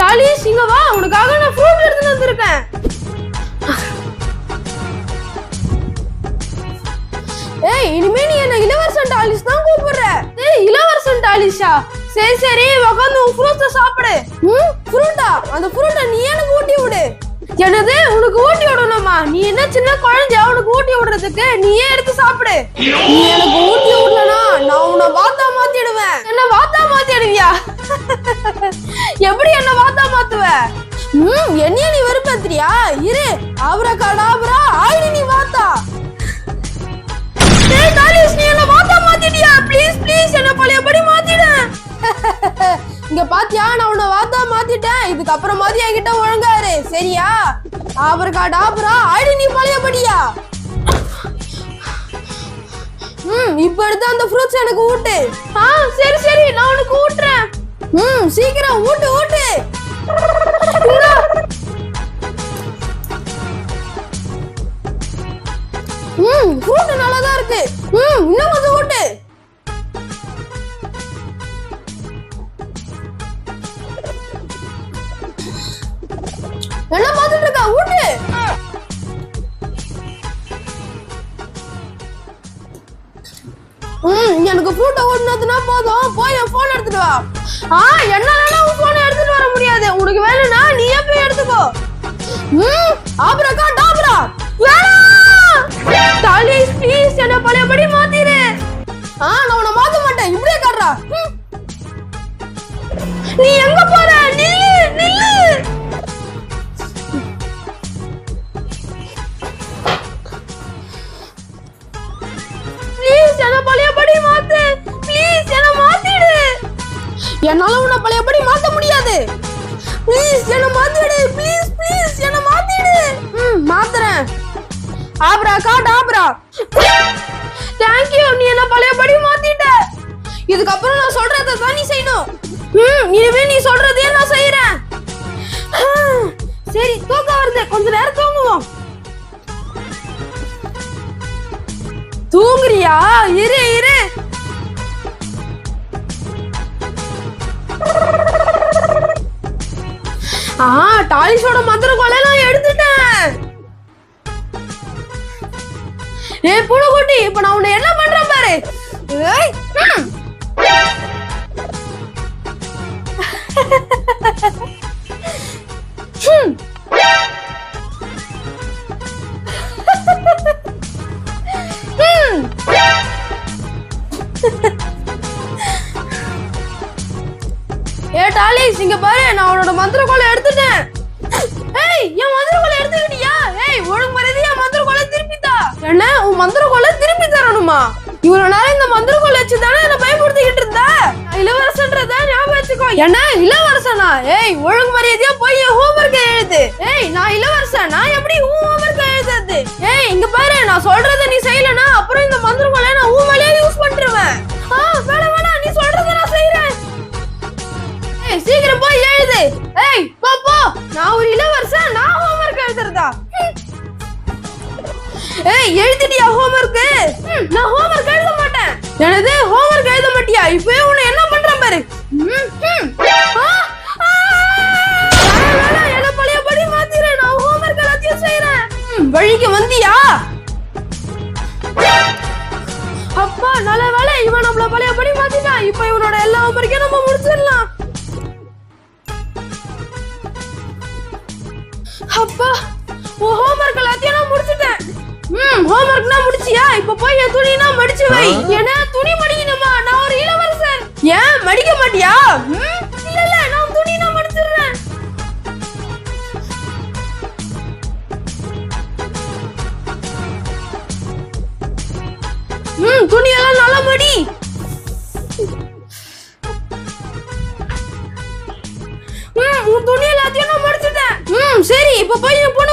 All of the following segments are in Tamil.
டாலிஸ் இங்க வா. உனக்காக நான் ஃப்ரூட் எடுத்து வந்திருக்கேன். ஏய் இனிமே நீ என்ன இளவரசன் டாலிஸ் தான் கூப்பிடுற? ஏய் இளவரசன் டாலிஷா சரி சரி உட்காந்து உன் ஃப்ரூட்ஸை சாப்பிடு. ம்? ஃப்ரூட்டா அந்த ஃப்ரூட்டை நீ எனக்கு ஊட்டி விடு. என்னது? உனக்கு ஊட்டி விடணுமா? நீ என்ன சின்ன குழந்தையா? உனக்கு ஊட்டி விடுறதுக்கு? நீயே எடுத்து சாப்பிடு. நீ எனக்கு எப்படி என்ன வாத்தா மாத்துவ? ம் என்னைய நீ வெறுப்பேத்துறியா? இரு அவரா கடாபரா ஆயிடு நீ வாத்தா. டேய் தாலிஸ் நீ என்ன வாத்தா மாத்திட்டியா? ப்ளீஸ் ப்ளீஸ் என்ன பழையபடி மாத்திடு இங்க பாத்தியா நான் உன்னை வாத்தா மாத்திட்டேன். இதுக்கு அப்புறமாவது என்கிட்ட ஒழுங்காரு சரியா? ஆபரகா டாபரா ஆயிடு நீ பழையபடியா? ம் இப்போ எடுத்து அந்த ஃப்ரூட்ஸ் எனக்கு ஊட்டு. ஆ சரி சரி நான் உனக்கு ஊட்டுறேன். ம் சீக்கிரம் ஊட்டு ஊட்டு ம் ஃப்ரூட் நல்லா தான் இருக்கு. ம் இன்னும் கொஞ்சம் ஊட்டு என்ன ம் எனக்கு ஃப்ரூட்டை ஓடுனதுனா போதும். போய் என் ஃபோன் எடுத்துட்டு வா. ஆ என்னால உன் ஃபோனை எடுத்துட்டு வர முடியாது. உனக்கு வேணும்னா நீயே போய் எடுத்துக்கோ? ம் ஆப்ரக்கா டாபரா வேணாம் தாலிஸ் ப்ளீஸ் என்ன பழையபடி மாத்திரு. ஆ நான் உன்னை மாத்த மாட்டேன். இப்படியே காட்டுறா. நீ எங்க போ? என்னால உன்னை பழையபடி மாத்த முடியாது. ப்ளீஸ் என்ன மாத்திடு. ப்ளீஸ் ப்ளீஸ் என்ன மாத்திடு. ம் மாத்துறேன். ஆப்ரா காட் ஆப்ரா. தேங்க் யூ நீ என்ன பழையபடி மாத்திட்ட. இதுக்கப்புறம் நான் சொல்றத தான் நீ செய்யணும். ம் இனிமே நீ சொல்றதே நான் செய்யறேன். சரி தூக்கம் வருது. கொஞ்ச நேரம் தூங்குவோம். தூங்குறியா? இரு இரு. டாலிஷோட மந்திர கொலையெல்லாம் எடுத்துட்டேன். ஏ புழுகுட்டி இப்ப நான் உன்னை என்ன பண்றேன் பாரு. ஏய், ம். ஏ டாலிஸ் இங்க பாரு நான் அவனோட மந்திர கோலை எடுத்துட்டேன். ஏய் என் மந்திர கோலை எடுத்துக்கிட்டியா? ஏய் ஒழுங்கு மரியாதை என் மந்திர கோலை திருப்பி தா என்ன? உன் மந்திர கோலை திருப்பி தரணுமா? இவ்வளவு நேரம் இந்த மந்திர கோலை வச்சு தானே என்ன பயமுறுத்திக்கிட்டு இருந்த? இளவரசன்றத ஞாபகம் வச்சுக்கோ. என்ன? இளவரசனா? ஏய் ஒழுங்கு மரியாதையா போய் என் ஹோம்ஒர்க் எழுது. ஏய் நான் இளவரசன்? நான் எப்படி உன் ஹோம்ஒர்க் எழுதுறது? ஏய் இங்க பாரு நான் சொல்றத நீ செய்யலனா அப்புறம் இந்த மந்திர கோலை ஹோம்வொர்க் ஏய் எழுதிட்டியா ஹோம்வொர்க் நான் ஹோம்வொர்க் எழுத மாட்டேன் எனது ஹோம்வொர்க் எழுத மாட்டியா இப்பவே உன்னை என்ன பண்றேன் பாரு நான் வழிக்கு வந்தியா அப்பா நல்ல வேலை இவன் நம்மள பழையபடி மாத்திட்டான் இப்ப இவனோட எல்லா ஹோம்வொர்க்கையும் நம்ம முடிச்சிடலாம் அப்பா உன் ஹோம்வொர்க் எல்லாத்தையும் நான் முடிச்சிட்டேன். ம் ஹோம்வொர்க்னா முடிச்சியா? இப்ப போய் என் துணினா மடிச்சு வை. என்ன துணி மடிக்கணுமா? நான் ஒரு இளவரசன். ஏன் மடிக்க மாட்டியா? ம் இல்ல இல்ல நான் துணினா மடிச்சிடுறேன். ம் துணியெல்லாம் நல்லா மடி. ம் உன் துணி எல்லாத்தையும் நான் மடிச்சிட்டேன். ம் சரி இப்ப போய் என் ஆஹா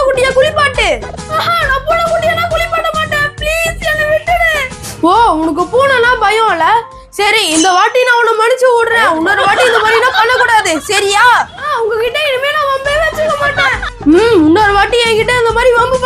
நான் பூனைக்குட்டிய நான் குளிப்பாட்ட மாட்டேன். ப்ளீஸ் என்ன விட்டுடு. ஓ உனக்கு பூனைனா பயம் இல்ல? சரி இந்த வாட்டி நான் உன்னை மடிச்சு விடுறேன். இன்னொரு வாட்டி இந்த மாதிரி நான் பண்ணக்கூடாது. சரியா? உங்ககிட்ட இனிமே நான் வம்பே வச்சுக்க மாட்டேன். ம் இன்னொரு வாட்டி என்கிட்ட இந்த மாதிரி வம்பு